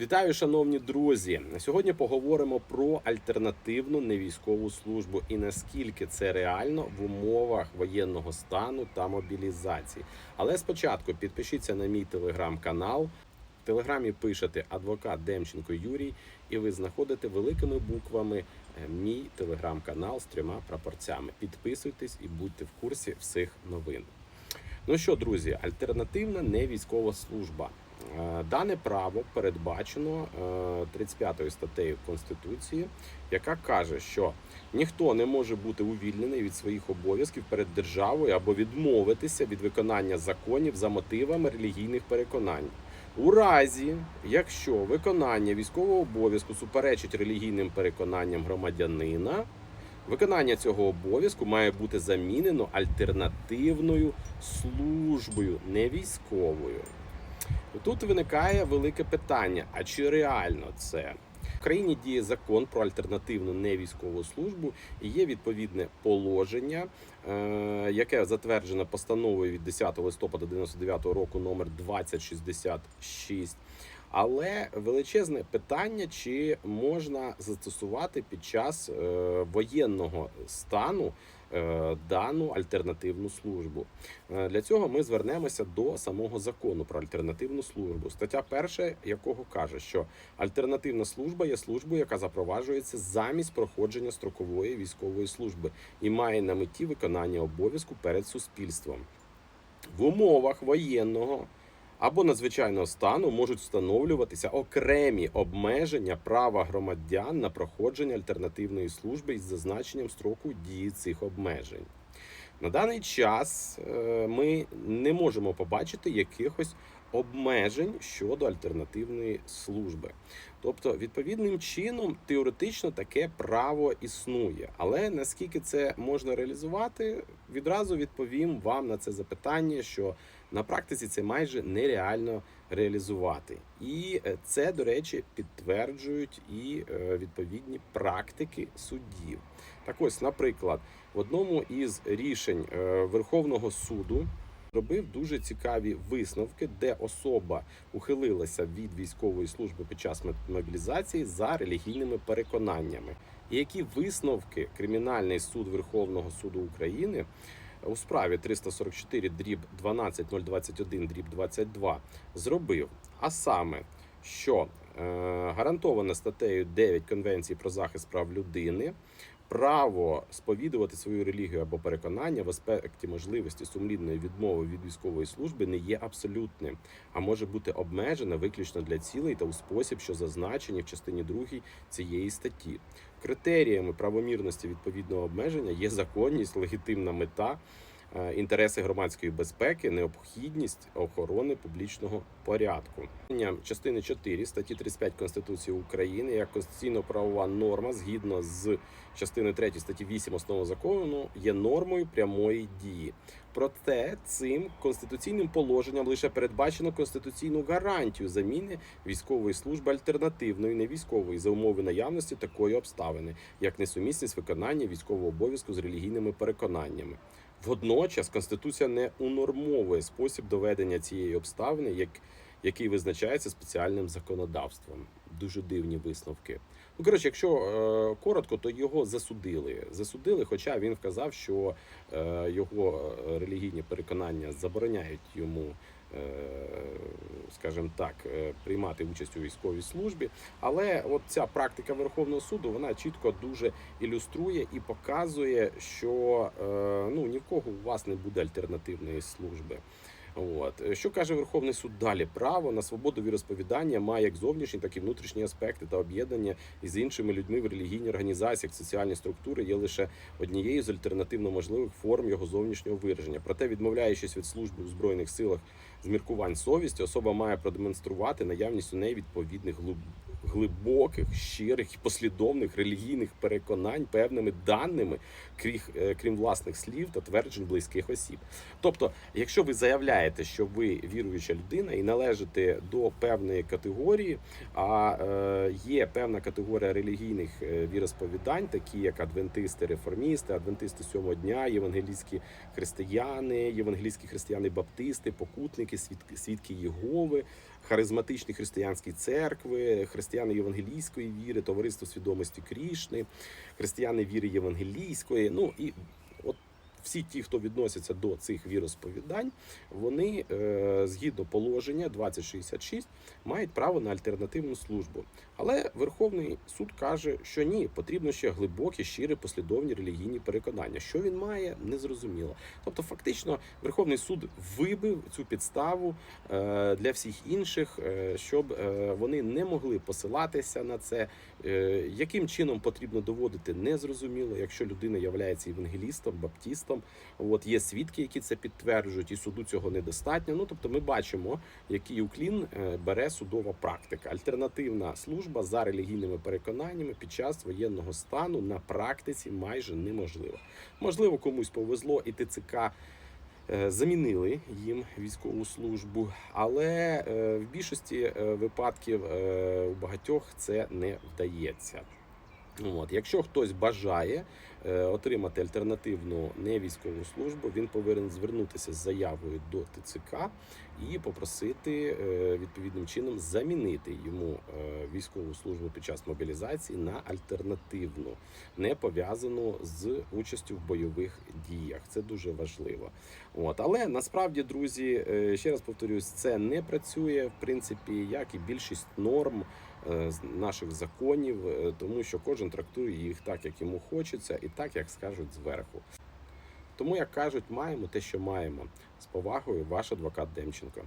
Вітаю, шановні друзі! Сьогодні поговоримо про альтернативну невійськову службу і наскільки це реально в умовах воєнного стану та мобілізації. Але спочатку підпишіться на мій телеграм-канал. В телеграмі пишете адвокат Демченко Юрій, і ви знаходите великими буквами е, мій телеграм-канал з трьома прапорцями. Підписуйтесь і будьте в курсі всіх новин. Ну що, друзі, альтернативна невійськова служба. Е, Дане право передбачено е, 35 статтею Конституції, яка каже, що ніхто не може бути увільнений від своїх обов'язків перед державою або відмовитися від виконання законів за мотивами релігійних переконань. У разі, якщо виконання військового обов'язку суперечить релігійним переконанням громадянина, Виконання цього обов'язку має бути замінено альтернативною службою, не військовою. Тут виникає велике питання: а чи реально це? В країні діє закон про альтернативну невійськову службу і є відповідне положення, е, яке затверджено постановою від 10 листопада 99 року номер 2066. Але величезне питання, чи можна застосувати під час е, воєнного стану е, дану альтернативну службу. Е, Для цього ми звернемося до самого закону про альтернативну службу. Стаття перша, якого каже, що альтернативна служба є службою, яка запроваджується замість проходження строкової військової служби і має на меті виконання обов'язку перед суспільством. В умовах воєнного або надзвичайного стану можуть встановлюватися окремі обмеження права громадян на проходження альтернативної служби із зазначенням строку дії цих обмежень. На даний час е, ми не можемо побачити якихось обмежень щодо альтернативної служби. Тобто, відповідним чином, теоретично таке право існує. Але наскільки це можна реалізувати, відразу відповім вам на це запитання, що на практиці це майже нереально реалізувати. І е, це, до речі, підтверджують і е, відповідні практики суддів. Так ось, наприклад, в одному із рішень е, Верховного суду робив дуже цікаві висновки, де особа ухилилася від військової служби під час мо- мобілізації за релігійними переконаннями. І які висновки Кримінальний суд Верховного суду України у справі 344 дріб 12021 дріб 22 зробив, а саме, що е, гарантоване статтею 9 Конвенції про захист прав людини. Право сповідувати свою релігію або переконання в аспекті можливості сумлінної відмови від військової служби не є абсолютним, а може бути обмежене виключно для цілей та у спосіб, що зазначені в частині 2 цієї статті. Критеріями правомірності відповідного обмеження є законність, легітимна мета, інтереси громадської безпеки, необхідність охорони публічного порядку. Частини 4 статті 35 Конституції України як конституційно-правова норма згідно з частини 3 статті 8 основного закону є нормою прямої дії. Проте цим конституційним положенням лише передбачено конституційну гарантію заміни військової служби альтернативної невійськової за умови наявності такої обставини, як несумісність виконання військового обов'язку з релігійними переконаннями. Водночас Конституція не унормовує спосіб доведення цієї обставини, як, який визначається спеціальним законодавством. Дуже дивні висновки. Ну, коротше, якщо е, коротко, то його засудили. Засудили, хоча він вказав, що е, його е, релігійні переконання забороняють йому, скажімо так, е, приймати участь у військовій службі. Але от ця практика Верховного суду вона чітко дуже ілюструє і показує, що е, ну ні в кого у вас не буде альтернативної служби. От що каже Верховний суд далі? Право на свободу віросповідання має як зовнішні, так і внутрішні аспекти та об'єднання із іншими людьми в релігійній організації, як соціальні структури є лише однією з альтернативно можливих форм його зовнішнього вираження. Проте, відмовляючись від служби у збройних силах з міркувань совісті, особа має продемонструвати наявність у неї відповідних глиб- глибоких, щирих і послідовних релігійних переконань певними даними, крім, е, крім власних слів та тверджень близьких осіб. Тобто, якщо ви заявляєте, що ви віруюча людина і належите до певної категорії, а е, є певна категорія релігійних е, віросповідань, такі як адвентисти, реформісти, адвентисти сьомого дня, євангелійські християни, євангелійські християни-баптисти, покутники, свідки, свідки Єгови, харизматичні християнські церкви, християни євангелійської віри, товариство свідомості Крішни, християни віри євангелійської. Ну і всі ті, хто відносяться до цих віросповідань, вони е, згідно положення 2066 мають право на альтернативну службу. Але Верховний суд каже, що ні, потрібно ще глибокі, щирі, послідовні релігійні переконання. Що він має, незрозуміло. Тобто, фактично, Верховний суд вибив цю підставу е, для всіх інших, е, щоб вони не могли посилатися на це. Е, Яким чином потрібно доводити, незрозуміло. Якщо людина є євангелістом, баптістом, от є свідки, які це підтверджують, і суду цього недостатньо. Ну тобто, ми бачимо, який уклін е, бере судова практика. Альтернативна служба за релігійними переконаннями під час воєнного стану на практиці майже неможлива. Можливо, комусь повезло, і ТЦК замінили їм військову службу, але е, в більшості е, випадків е, у багатьох це не вдається. От, якщо хтось бажає е, отримати альтернативну невійськову службу, він повинен звернутися з заявою до ТЦК і попросити е, відповідним чином замінити йому е, військову службу під час мобілізації на альтернативну, не пов'язану з участю в бойових діях. Це дуже важливо. От, але насправді, друзі, е, ще раз повторюсь, це не працює в принципі, як і більшість норм е, наших законів, е, тому що кожен трактує їх так, як йому хочеться, і так, як скажуть зверху. Тому, як кажуть, маємо те, що маємо. З повагою, ваш адвокат Демченко.